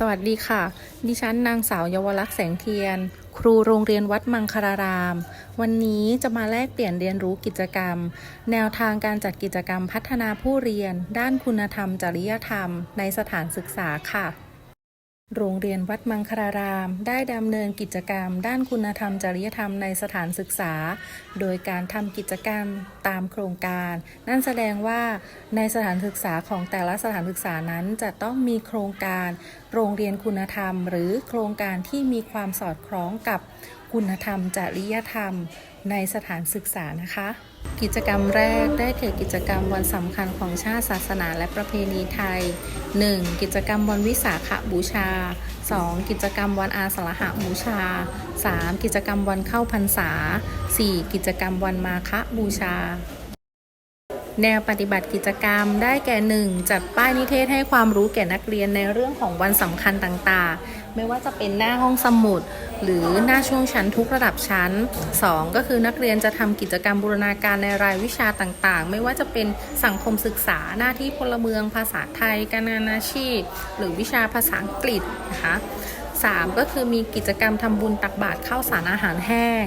สวัสดีค่ะ ดิฉันนางสาวเยาวลักษณ์แสงเทียน ครูโรงเรียนวัดมังคลาราม วันนี้จะมาแลกเปลี่ยนเรียนรู้กิจกรรม แนวทางการจัดกิจกรรมพัฒนาผู้เรียน ด้านคุณธรรม จริยธรรม ในสถานศึกษาค่ะ โรงเรียนวัดมังคลาราม ได้ดำเนินกิจกรรม ด้านคุณธรรมจริยธรรมในสถานศึกษา โดยการทำกิจกรรมตามโครงการ นั่นแสดงว่าในสถานศึกษาของแต่ละสถานศึกษานั้นจะต้องมีโครงการ โรงเรียนคุณธรรม หรือโครงการที่มีความสอดคล้องกับคุณธรรมจริยธรรม ในสถานศึกษานะคะ กิจกรรมแรกได้แก่กิจกรรมวันสำคัญของชาติศาสนาและประเพณีไทย 1. กิจกรรมวันวิสาขบูชา 2. กิจกรรมวันอาสาฬหบูชา 3. กิจกรรมวันเข้าพรรษา 4. กิจกรรมวันมาฆบูชา แนวปฏิบัติกิจกรรมได้แก่ 1. จัดป้ายนิเทศให้ความรู้แก่นักเรียนในเรื่องของวันสำคัญต่างๆ ไม่ว่าจะเป็นหน้าห้องสมุด หรือหน้าช่วงชั้นทุกระดับชั้น 2. ก็คือนักเรียนจะทำกิจกรรมบูรณาการในรายวิชาต่างๆ ไม่ว่าจะเป็นสังคมศึกษาหน้าที่พลเมือง ภาษาไทย การงานอาชีพ หรือวิชาภาษาอังกฤษนะคะ 3. ก็คือมีกิจกรรมทำบุญตักบาตรข้าวสารอาหารแห้ง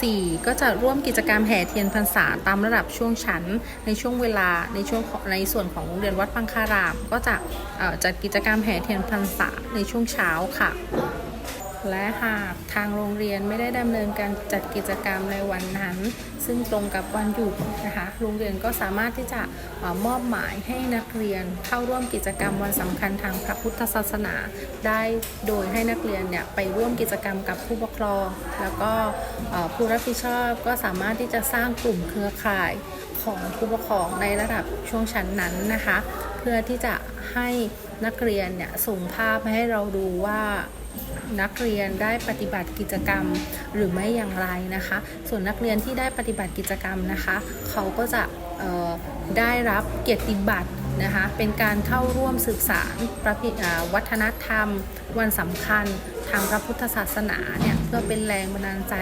4. ก็จะร่วมกิจกรรมแห่เทียนพรรษาตามระดับช่วงชั้น ในช่วงเวลาในช่วงในส่วนของโรงเรียนวัดพังคาราม ก็จะจัดกิจกรรมแห่เทียนพรรษาในช่วงเช้าค่ะ และหากทางโรงเรียนไม่ได้ดำเนินการจัดกิจกรรมในวันนั้น ซึ่งตรงกับวันหยุดนะคะโรงเรียนก็สามารถที่จะอมอบหมายให้นักเรียนเข้าร่วมกิจกรรมวันสำคัญทางพระพุทธศาสนา ได้โดยให้นักเรียนเนี่ยไปร่วมกิจกรรมกับผู้ปกครอง แล้วก็ผู้รับผิดชอบก็สามารถที่จะสร้างกลุ่มเครือข่ายของผู้ปกครองในระดับช่วงชั้นนั้นนะคะ เพื่อที่จะให้นักเรียนเนี่ยส่งภาพให้เราดูว่า นักเรียนได้ปฏิบัติกิจกรรมหรือไม่อย่างไรนะคะ ส่วนนักเรียนที่ได้ปฏิบัติกิจกรรมนะคะ เขาก็จะได้รับเกียรติบัตรนะคะ เป็นการเข้าร่วมสืบสารประวัฒนธรรม วันสำคัญทางพระพุทธศาสนาเนี่ยเพื่อเป็นแรงบันดาลใจ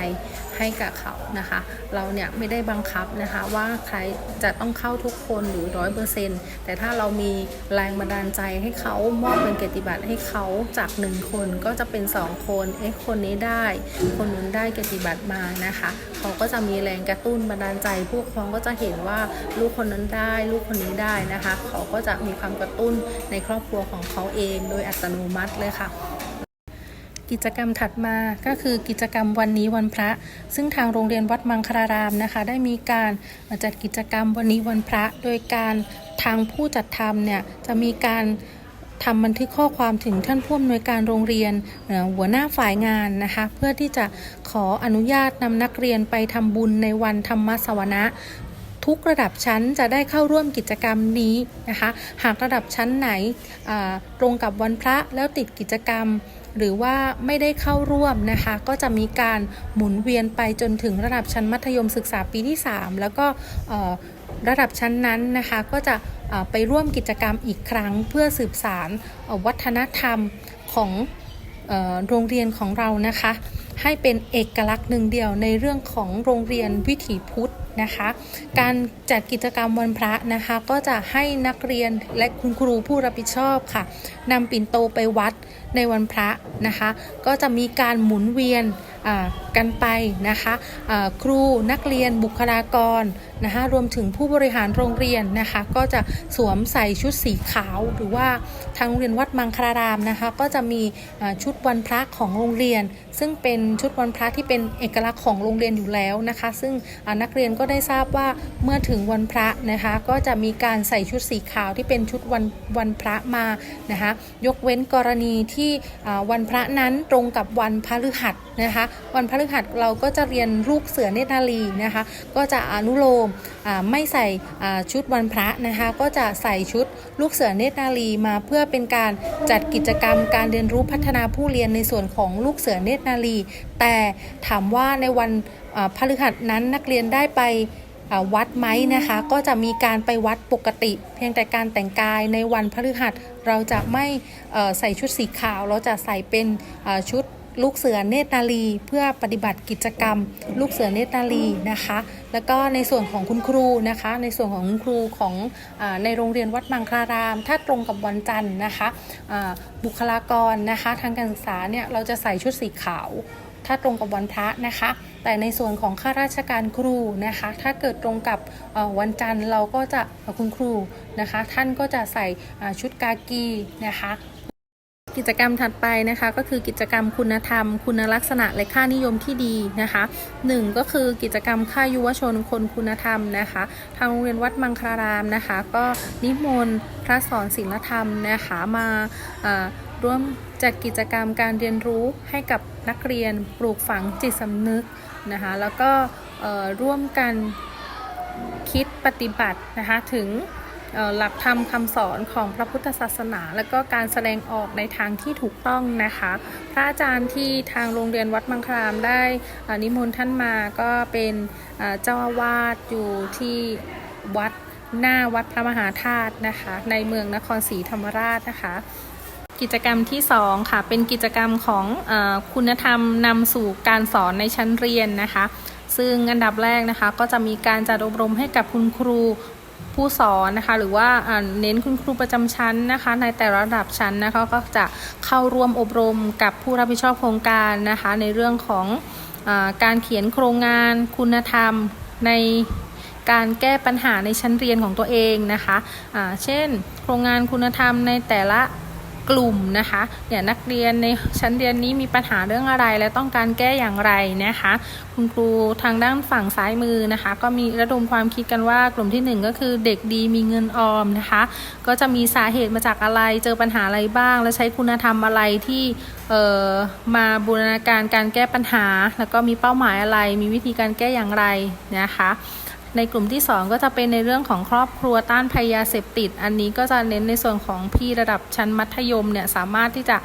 ให้กับเขานะคะ เราเนี่ยไม่ได้บังคับนะคะว่าใครจะต้องเข้าทุกคนหรือร้อยเปอร์เซ็นต์แต่ถ้าเรามีแรงบันดาลใจให้เขามอบเป็นเกียรติบัตรให้เขาจากหนึ่งคนก็จะเป็นสองคนเอ๊ะคนนี้ได้ คนนู้นได้เกียรติบัตรมานะคะ เขาก็จะมีแรงกระตุ้นบันดาลใจผู้ปกครองก็จะเห็นว่าลูกคนนั้นได้ ลูกคนนี้ได้นะคะ เขาก็จะมีความกระตุ้นในครอบครัวของเขาเอง โดยอัตโนมัติเลยค่ะ กิจกรรมถัดมาก็คือกิจกรรมวันนี้วันพระ ซึ่งทางโรงเรียนวัดมังคลารามนะคะ ได้มีการจัดกิจกรรมวันนี้วันพระ โดยการทางผู้จัดทำเนี่ยจะมีการทำบันทึกข้อความถึงท่านผู้อำนวยการโรงเรียนหัวหน้าฝ่ายงานนะคะ เพื่อที่จะขออนุญาตนำนักเรียนไปทำบุญในวันธรรมสวนะทุกระดับชั้นจะได้เข้าร่วมกิจกรรมนี้นะคะ หากระดับชั้นไหนตรงกับวันพระแล้วติดกิจกรรม หรือว่าไม่ได้เข้าร่วมนะคะ ก็จะมีการหมุนเวียนไปจนถึงระดับชั้นมัธยมศึกษาปีที่ 3 แล้วก็ระดับชั้นนั้นนะคะก็จะไปร่วมกิจกรรมอีกครั้ง เพื่อสืบสารวัฒนธรรมของโรงเรียนของเรานะคะ ให้เป็นเอกลักษณ์หนึ่งเดียวในเรื่องของโรงเรียนวิถีพุทธ นะคะ การจัดกิจกรรมวันพระนะคะ ก็จะให้นักเรียนและคุณครูผู้รับผิดชอบค่ะนำปิ่นโตไปวัดในวันพระนะคะ ก็จะมีการหมุนเวียนกันไปนะคะะครูนักเรียนบุคลากร นะคะรวมถึงผู้บริหารโรงเรียนนะคะก็จะสวมใส่ชุดสีขาว หรือว่าทางโรงเรียนวัดมังคลารามนะคะก็จะมีชุดวันพระของโรงเรียน ซึ่งเป็นชุดวันพระที่เป็นเอกลักษณ์ของโรงเรียนอยู่แล้วนะคะ ซึ่งนักเรียนก็ได้ทราบว่าเมื่อถึงวันพระนะคะก็จะมีการใส่ชุดสีขาวที่เป็นชุดวันวันพระมานะคะยกเว้นกรณีที่วันพระนั้นตรงกับวันพฤหัสนะคะวันพฤหัสเราก็จะเรียนลูกเสือเนตรนารีนะคะก็จะอนุโลมไม่ใส่ชุดวันพระนะคะ ก็จะใส่ชุดลูกเสือเนตรนารีมาเพื่อเป็นการจัดกิจกรรมการเรียนรู้พัฒนาผู้เรียนในส่วนของลูกเสือเนตรนารีแต่ถามว่าในวันพฤหัสนั้นนักเรียนได้ไปวัดไหมนะคะก็จะมีการไปวัดปกติ เพียงแต่การแต่งกายในวันพฤหัสเราจะไม่ใส่ชุดสีขาว เราจะใส่เป็นชุด ลูกเสือเนตรนารีเพื่อปฏิบัติกิจกรรม ลูกเสือเนตรนารีนะคะ แล้วก็ในส่วนของคุณครูนะคะ ในส่วนของคุณครูของอในโรงเรียนวัดมังคลาราม ถ้าตรงกับวันจันทร์นะคะบุคลากรนะคะทางการศึกษาเนี่ยเราจะใส่ชุดสีขาว ถ้าตรงกับวันพระนะคะ แต่ในส่วนของข้าราชการครูนะคะ ถ้าเกิดตรงกับวันจันทร์เราก็จะคุณครูนะคะ ท่านก็จะใส่ชุดกากีนะคะ กิจกรรมถัดไปนะคะก็คือกิจกรรมคุณธรรม คุณลักษณะและค่านิยมที่ดีนะคะหนึ่งก็คือกิจกรรมค่ายุวชนคนคุณธรรมนะคะทางโรงเรียนวัดมังคลารามนะคะ ก็นิมนต์พระสอนศีลธรรมนะคะมาร่วมจัดกิจกรรมการเรียนรู้ให้กับนักเรียนปลูกฝังจิตสำนึกนะคะแล้วก็ร่วมกันคิดปฏิบัตินะคะถึง หลักธรรมคำสอนของพระพุทธศาสนา และก็การแสดงออกในทางที่ถูกต้องนะคะ พระอาจารย์ที่ทางโรงเรียนวัดมังคลามได้นิมนต์ท่านมาก็เป็นเจ้าอาวาสอยู่ที่วัดหน้าวัดพระมหาธาตุนะคะ ในเมืองนครศรีธรรมราชนะคะกิจกรรมที่ 2 ค่ะ เป็นกิจกรรมของอคุณธรรมนำสู่การสอนในชั้นเรียนนะคะ ซึ่งอันดับแรกนะคะ ก็จะมีการจัดอบรมให้กับคุณครู ผู้สอนนะคะหรือว่าเน้นคุณครูประจำชั้นนะคะในแต่ละระดับชั้นนะคะก็จะเข้าร่วมอบรมกับผู้รับผิดชอบโครงการนะคะในเรื่องของอการเขียนโครงงานคุณธรรมในการแก้ปัญหาในชั้นเรียนของตัวเองนะคะะเช่น โครงงานคุณธรรมในแต่ละ กลุ่มนะคะเนี่ยนักเรียนในชั้นเรียนนี้มีปัญหาเรื่องอะไรและต้องการแก้อย่างไรนะคะ คุณครูทางด้านฝั่งซ้ายมือนะคะ ก็มีระดมความคิดกันว่ากลุ่มที่หนึ่งก็คือเด็กดีมีเงินออมนะคะ ก็จะมีสาเหตุมาจากอะไรเจอปัญหาอะไรบ้าง และใช้คุณธรรมอะไรที่เอ่อมาบูรณาการการแก้ปัญหา แล้วก็มีเป้าหมายอะไร มีวิธีการแก้อย่างไรนะคะ ในกลุ่มที่ 2 ก็จะเป็นในเรื่องของครอบครัวต้านภัยยาเสพติด อันนี้ก็จะเน้นในส่วนของพี่ระดับชั้นมัธยมเนี่ยสามารถที่จะ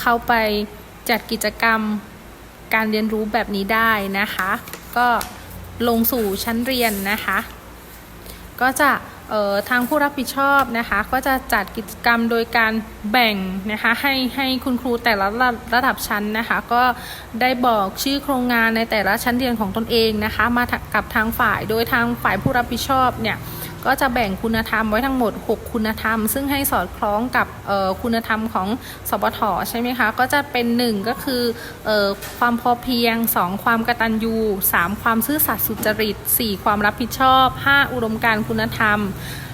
เข้าไปจัดกิจกรรมการเรียนรู้แบบนี้ได้นะคะ ก็ลงสู่ชั้นเรียนนะคะ ก็จะ ทางผู้รับผิดชอบนะคะ ก็จะจัดกิจกรรมโดยการแบ่งนะคะให้ให้คุณครูแต่ละระระดับชั้นนะคะ ก็ได้บอกชื่อโครงงานในแต่ละชั้นเรียนของตนเองนะคะ มากับทางฝ่ายโดยทางฝ่ายผู้รับผิดชอบเนี่ย ก็จะแบ่งคุณธรรมไว้ทั้งหมด 6 คุณธรรม ซึ่งให้สอดคล้องกับคุณธรรมของสปทใช่ไหมคะ ก็จะเป็น 1 ก็คือออความพอเพียง 2 ความกตัญญู 3 ความซื่อสัตย์สุจริต 4 ความรับผิดชอบ 5 อุดมการณ์คุณธรรม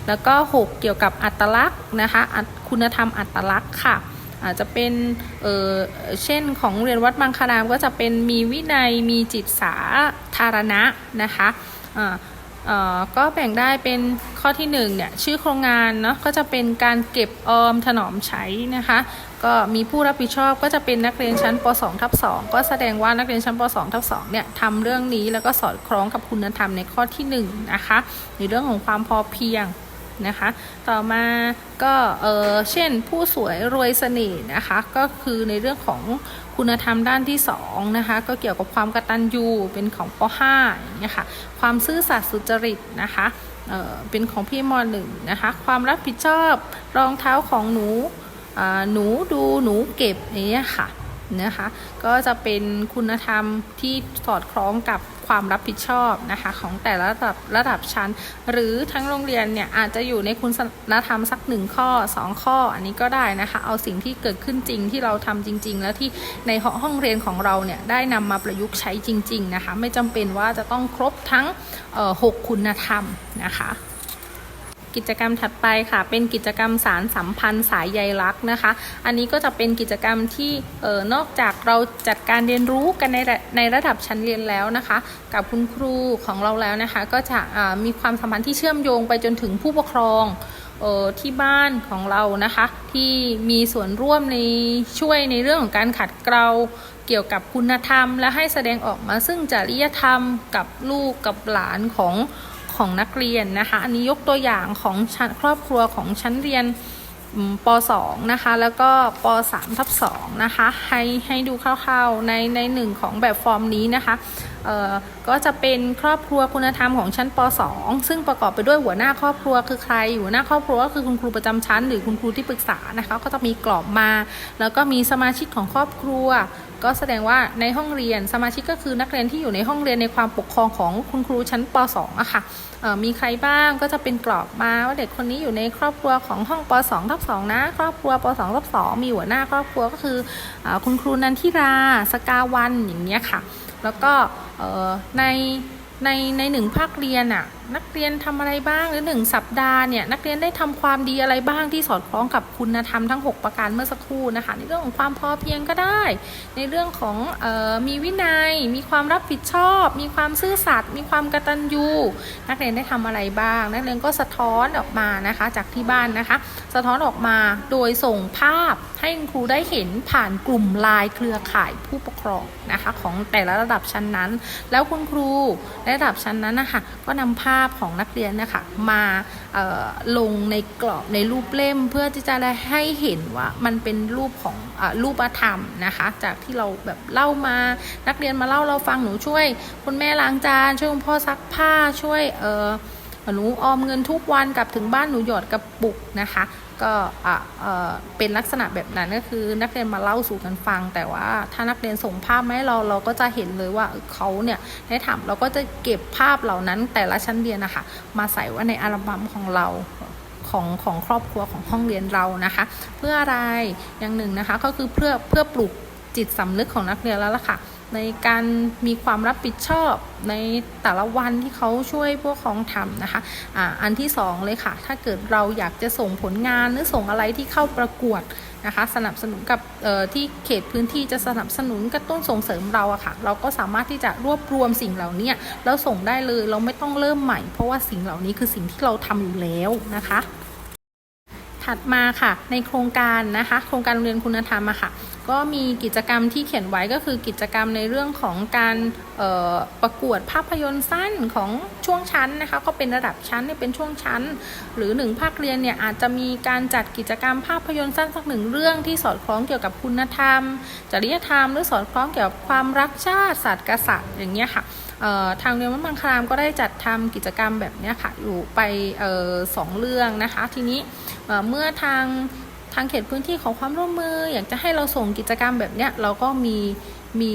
แล้วก็ 6 เกี่ยวกับอัตลักษณ์นะคะคุณธรรมอัตลักษณ์ค่ะอาจจะเป็นเออเช่นของเรียนวัดมังคารามก็จะเป็นมีวินัยมีจิตสาธารณะนะคะอ่า ก็แบ่งได้เป็นข้อที่1เนี่ยชื่อโครงงานเนาะก็จะเป็นการเก็บออมถนอมใช้นะคะ ก็มีผู้รับผิดชอบก็จะเป็นนักเรียนชั้นป .2 ทับ2ก็แสดงว่านักเรียนชั้นป .2 ทับ2เนี่ยทำเรื่องนี้แล้วก็สอดคล้องกับคุณธรรมในข้อที่1นะคะในเรื่องของความพอเพียง นะคะ ต่อมาก็เออเช่นผู้สวยรวยเสน่ห์นะคะ ก็คือในเรื่องของคุณธรรมด้านที่2นะคะก็เกี่ยวกับความกตัญญูเป็นของป .5 อย่างเงี้ยค่ะความซื่อสัตย์สุจริตนะคะเออเป็นของพี่ม .1 นะคะความรับผิดชอบรองเท้าของหนูหนูดูหนูเก็บอย่างเงี้ยค่ะนะคะก็จะเป็นคุณธรรมที่สอดคล้องกับ ความรับผิดชอบนะคะของแต่ละระดับระดับชั้น หรือทั้งโรงเรียนเนี่ยอาจจะอยู่ในคุณธรรมสักหนึ่งข้อ 2 ข้อ อันนี้ก็ได้นะคะเอาสิ่งที่เกิดขึ้นจริงที่เราทำจริง ๆ แล้วที่ในห้องเรียนของเราเนี่ยได้นำมาประยุกต์ใช้จริง ๆ นะคะ ไม่จำเป็นว่าจะต้องครบทั้งหกคุณธรรมนะคะ กิจกรรมถัดไปค่ะ เป็นกิจกรรมสารสัมพันธ์สายใยรักนะคะ อันนี้ก็จะเป็นกิจกรรมที่เออนอกจากเราจัดการเรียนรู้กันในระในระดับชั้นเรียนแล้วนะคะ กับคุณครูของเราแล้วนะคะ ก็จะมีความสัมพันธ์ที่เชื่อมโยงไปจนถึงผู้ปกครองเออที่บ้านของเรานะคะ ที่มีส่วนร่วมในช่วยในเรื่องของการขัดเกลาเกี่ยวกับคุณธรรม และให้แสดงออกมาซึ่งจริยธรรมกับลูกกับหลานของ ของนักเรียนนะคะ อันนี้ยกตัวอย่างของชั้นครอบครัวของชั้นเรียนป .2 นะคะ แล้วก็ป .3 ทับ2นะคะ ให้ให้ดูคร่าวๆในในหนึ่งของแบบฟอร์มนี้นะคะ เอ่อ ก็จะเป็นครอบครัวคุณธรรมของชั้นป .2 ซึ่งประกอบไปด้วยหัวหน้าครอบครัวคือใคร หัวหน้าครอบครัวก็คือคุณครูประจำชั้น หรือคุณครูที่ปรึกษานะคะ ก็จะมีกรอบมา แล้วก็มีสมาชิกของครอบครัว ก็แสดงว่าในห้องเรียนสมาชิกก็คือนักเรียนที่อยู่ในห้องเรียนในความปกครองของคุณครูชั้นป .2 อะค่ะมีใครบ้างก็จะเป็นกรอบมาว่าเด็กคนนี้อยู่ในครอบครัวของห้องป .2 ทับ2นะ ครอบครัวป .2 ทับ2มีหัวหน้าครอบครัวก็คืออคุณครูนันทิรา สกาวันอย่างเงี้ยค่ะ แล้วก็ในในในหนึ่งภาคเรียนอะ นักเรียนทำอะไรบ้างหรือหนึ่งสัปดาห์เนี่ยนักเรียนได้ทำความดีอะไรบ้างที่สอดคล้องกับคุณธรรมทั้ง 6 ประการเมื่อสักครู่นะคะในเรื่องของความพอเพียงก็ได้ ในเรื่องของออมีวินัย มีความรับผิดชอบ มีความซื่อสัตย์มีความกตัญญูนักเรียนได้ทำอะไรบ้าง นักเรียนก็สะท้อนออกมานะคะจากที่บ้านนะคะ สะท้อนออกมาโดยส่งภาพให้ครูได้เห็นผ่านกลุ่มไลน์เครือข่ายผู้ปกครองนะคะของแต่ละระดับชั้นนั้น แล้วคุณครูในระดับชั้นนั้นนะคะก็นำภาพาพของนักเรียนนะคะมาลงในกรอบในรูปเล่ม เพื่อที่จะได้ให้เห็นว่ามันเป็นรูปของออรูปธรรมนะคะ จากที่เราแบบเล่ามานักเรียนมาเล่าเราฟังหนูช่วย คุณแม่ล้างจานช่วยคุณพ่อซักผ้าช่วยเออหนูออมเงินทุกวันกลับถึงบ้านหนูหยอดกระปุกนะคะ ก็เป็นลักษณะแบบนั้นก็คือนักเรียนมาเล่าสู่กันฟัง แต่ว่าถ้านักเรียนส่งภาพมาให้เราเราก็จะเห็นเลยว่าเขาเนี่ยได้ทำเราก็จะเก็บภาพเหล่านั้นแต่ละชั้นเรียนนะคะมาใส่ไว่าในอัลบั้มของเราของของครอบครัวของห้องเรียนเรานะคะ เพื่ออะไรอย่างหนึ่งนะคะก็คือเพื่อเพื่อปลูกจิตสำนึกของนักเรียนแล้วล่ะค่ะ ในการมีความรับผิดชอบในแต่ละวันที่เขาช่วยพวกของทำนะคะอ่าอันที่สองเลยค่ะ ถ้าเกิดเราอยากจะส่งผลงานหรือส่งอะไรที่เข้าประกวดนะคะ สนับสนุนกับเอ่อที่เขตพื้นที่จะสนับสนุนกระตุ้นส่งเสริมเราอะค่ะ เราก็สามารถที่จะรวบรวมสิ่งเหล่านี้แล้วส่งได้เลยเราไม่ต้องเริ่มใหม่ เพราะว่าสิ่งเหล่านี้คือสิ่งที่เราทำอยู่แล้วนะคะ ถัดมาค่ะ ในโครงการนะคะ โครงการโรงเรียนคุณธรรมอะค่ะ ก็มีกิจกรรมที่เขียนไว้ก็คือกิจกรรมในเรื่องของการประกวดภาพยนตร์สั้นของช่วงชั้นนะคะก็เป็นระดับชั้นเนี่ยเป็นช่วงชั้น หรือหนึ่งภาคเรียนเนี่ยอาจจะมีการจัดกิจกรรมภาพยนตร์สั้นสักหนึ่งเรื่องที่สอดคล้องเกี่ยวกับคุณธรรม จริยธรรม หรือสอดคล้องเกี่ยวกับความรักชาติศาสตร์กษัตริย์อย่างเงี้ยค่ะทางเรียนวัดบางครามก็ได้จัดทำกิจกรรมแบบนี้ค่ะอยู่ไปออสองเรื่องนะคะ ทีนี้เเมื่อทาง ทางเขตพื้นที่ของความร่วมมือ อยากจะให้เราส่งกิจกรรมแบบเนี้ยเราก็มีมี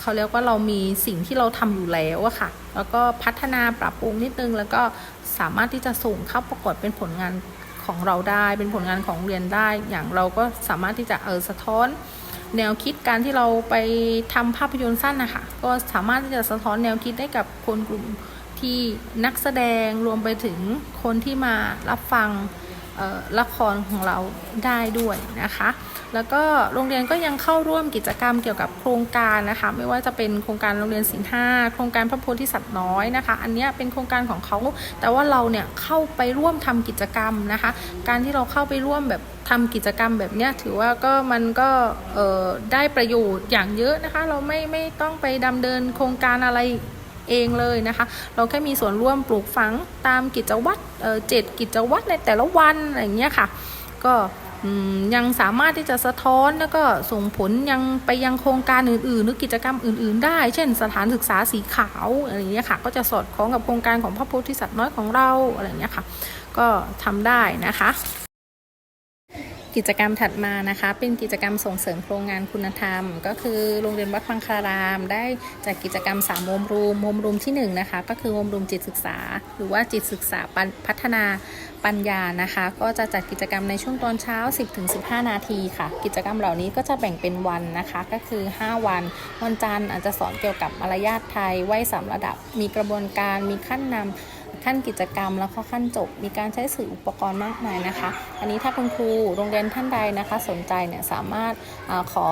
เขาเรียกว่าเรามีสิ่งที่เราทำอยู่แล้วอะค่ะ แล้วก็พัฒนาปรับปรุงนิดนึง แล้วก็สามารถที่จะส่งเข้าประกวดเป็นผลงานของเราได้ เป็นผลงานของเรียนได้ อย่างเราก็สามารถที่จะเออสะท้อน แนวคิดการที่เราไปทำภาพยนตร์สั้นนะคะก็สามารถที่จะสะท้อนแนวคิดได้กับคนกลุ่มที่นักแสดงรวมไปถึงคนที่มารับฟัง ละครของเราได้ด้วยนะคะ แล้วก็โรงเรียนก็ยังเข้าร่วมกิจกรรมเกี่ยวกับโครงการนะคะ ไม่ว่าจะเป็นโครงการโรงเรียนศิลห้าโครงการพระโพธิสัตว์น้อยนะคะ อันนี้เป็นโครงการของเขาแต่ว่าเราเนี่ยเข้าไปร่วมทำกิจกรรมนะคะ การที่เราเข้าไปร่วมแบบทำกิจกรรมแบบนี้ถือว่าก็มันก็ได้ประโยชน์อย่างเยอะนะคะ เราไม่ไม่ต้องไปดำเนินโครงการอะไร เองเลยนะคะ เราแค่มีส่วนร่วมปลูกฝังตามกิจวัตรเจ็ดกิจวัตรในแต่ละวันอะไรอย่างเงี้ยค่ะ ก็ยังสามารถที่จะสะท้อนแล้วก็ส่งผลยังไปยังโครงการอื่นๆ หรือกิจกรรมอื่น ๆ ได้ เช่น สถานศึกษาสีขาวอะไรอย่างเงี้ยค่ะ ก็จะสอดคล้องกับโครงการของพระโพธิสัตว์น้อยของเราอะไรอย่างเงี้ยค่ะ ก็ทำได้นะคะ กิจกรรมถัดมานะคะ เป็นกิจกรรมส่งเสริมโครงงานคุณธรรม ก็คือโรงเรียนวัดมังคาราม ได้จัดกิจกรรม3โฮมรูมโฮมรูมที่1นงนะคะก็คือโฮมรูมจิตศึกษา หรือว่าจิตศึกษาพัฒนาปัญญานะคะ ก็จะจัดกิจกรรมในช่วงตอนเช้า 10-15 นาทีค่ะ กิจกรรมเหล่านี้ก็จะแบ่งเป็นวันนะคะ ก็คือ 5 วัน วันจันทร์อาจจะสอนเกี่ยวกับมารยาทไทยไหวสามระดับ มีกระบวนการมีขั้นนำ ขั้นกิจกรรมแล้วก็ขั้นจบ มีการใช้สื่ออุปกรณ์มากมายนะคะ อันนี้ถ้าคุณครูโรงเรียนท่านใดนะคะ สนใจเนี่ยสามารถอขอ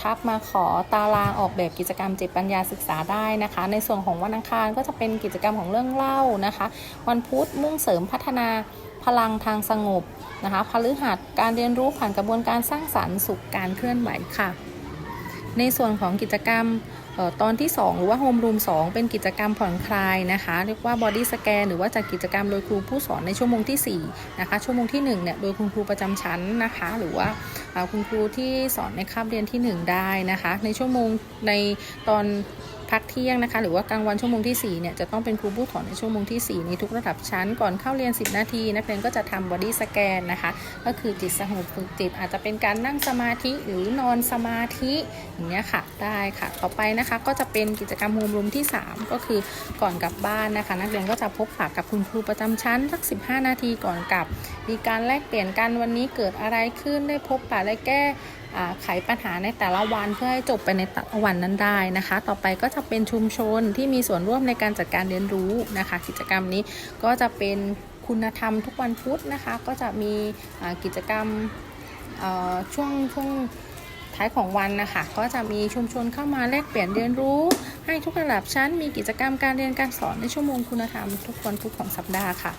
ทักมาขอตารางออกแบบกิจกรรมจิตปัญญาศึกษาได้นะคะ ในส่วนของวันอังคารก็จะเป็นกิจกรรมของเรื่องเล่านะคะ วันพุธมุ่งเสริมพัฒนาพลังทางสงบนะคะพฤหัสการเรียนรู้ผ่านกระบวนการสร้างสรรค์สุขการเคลื่อนไหวค่ะ ในส่วนของกิจกรรมออตอนที่ 2 หรือว่าโฮมรูม2เป็นกิจกรรมผ่อนคลายนะคะเรียกว่าบอดี้สแกนหรือว่าจัดกิจกรรมโดยครูผู้สอนในชั่วโมงที่4นะคะชั่วโมงที่1เนี่ยโดยคุณครูประจำชั้นนะคะ หรือว่าอ่าคุณครูที่สอนในคาบเรียนที่ 1 ได้นะคะ ในชั่วโมงในตอน พักเที่ยงนะคะ หรือว่ากลางวันชั่วโมงที่4เนี่ยจะต้องเป็นครูผู้สอนในชั่วโมงที่ 4 ในทุกระดับชั้นก่อนเข้าเรียน 10 นาที นักเรียนก็จะทำบอดี้สแกนนะคะ ก็คือจิตสงบฝึกจิต อาจจะเป็นการนั่งสมาธิหรือนอนสมาธิอย่างเงี้ยค่ะได้ค่ะ ต่อไปนะคะก็จะเป็นกิจกรรมโฮมรูมที่ 3 ก็คือก่อนกลับบ้านนะคะ นักเรียนก็จะพบปะกับคุณครูประจำชั้นสัก 15 นาทีก่อนกลับ มีการแลกเปลี่ยนกันวันนี้เกิดอะไรขึ้นได้พบปะและแก้ ไขปัญหาในแต่ละวันเพื่อให้จบไปในแต่ละวันนั้นได้นะคะ ต่อไปก็จะเป็นชุมชนที่มีส่วนร่วมในการจัดการเรียนรู้นะคะ กิจกรรมนี้ก็จะเป็นคุณธรรมทุกวันพุธนะคะ ก็จะมีกิจกรรมช่วงช่วงท้ายของวันนะคะ ก็จะมีชุมชนเข้ามาแลกเปลี่ยนเรียนรู้ ให้ทุกระดับชั้นมีกิจกรรมการเรียนการสอนในชั่วโมงคุณธรรมทุกวันพุธของสัปดาห์ค่ะ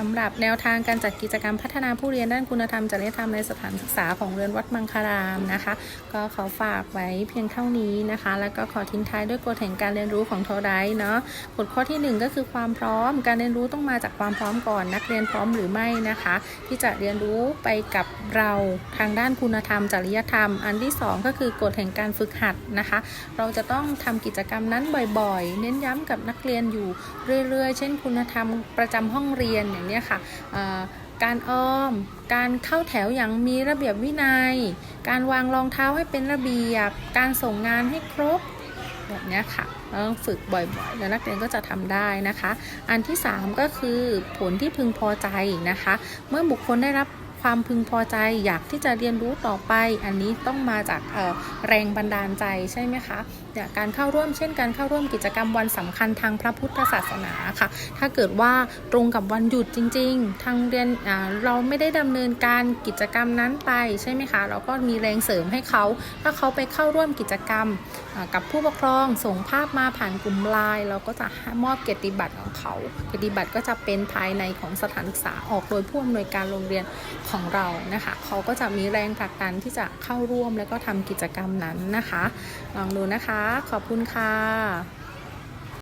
สำหรับแนวทางการจัดกิจกรรมพัฒนาผู้เรียนด้านคุณธรรมจริยธรรมในสถานศึกษาของเรือนวัดมังคารามนะคะ ก็ขอฝากไว้เพียงเท่านี้นะคะ แล้วก็ขอทิ้งท้ายด้วยกฎแห่งการเรียนรู้ของโทไรเนาะกฎข้อที่หนึ่งก็คือความพร้อม การเรียนรู้ต้องมาจากความพร้อมก่อน นักเรียนพร้อมหรือไม่นะคะ ที่จะเรียนรู้ไปกับเราทางด้านคุณธรรม จริยธรรม อันที่สองก็คือกฎแห่งการฝึกหัดนะคะ เราจะต้องทำกิจกรรมนั้นบ่อยๆ เน้นย้ำกับนักเรียนอยู่เรื่อยๆ เช่น คุณธรรมประจำห้องเรียนอย่างเนี้ยค่ะการอ้อม การเข้าแถวอย่างมีระเบียบวินัย การวางรองเท้าให้เป็นระเบียบ การส่งงานให้ครบแบบนี้ค่ะเราต้องฝึกบ่อยๆ แล้วนักเรียนก็จะทำได้นะคะ อันที่ 3 ก็คือผลที่พึงพอใจนะคะ เมื่อบุคคลได้รับความพึงพอใจอยากที่จะเรียนรู้ต่อไป อันนี้ต้องมาจากแรงบันดาลใจใช่ไหมคะการเข้าร่วมเช่นการเข้าร่วมกิจกรรมวันสำคัญทางพระพุทธศาสนาค่ะ ถ้าเกิดว่าตรงกับวันหยุดจริง ๆ ทางเรียนเราไม่ได้ดำเนินการกิจกรรมนั้นไปใช่ไหมคะ เราก็มีแรงเสริมให้เขา ถ้าเขาไปเข้าร่วมกิจกรรมกับผู้ปกครองส่งภาพมาผ่านกลุ่มไลน์เราก็จะมอบเกียรติบัตรของเขาเกียรติบัตรก็จะเป็นภายในของสถานศึกษาออกโดยผู้อำนวยการโรงเรียนของเรานะคะเขาก็จะมีแรงผลักดันที่จะเข้าร่วมแล้วก็ทำกิจกรรมนั้นนะคะ ลองดูนะคะขอบคุณค่ะ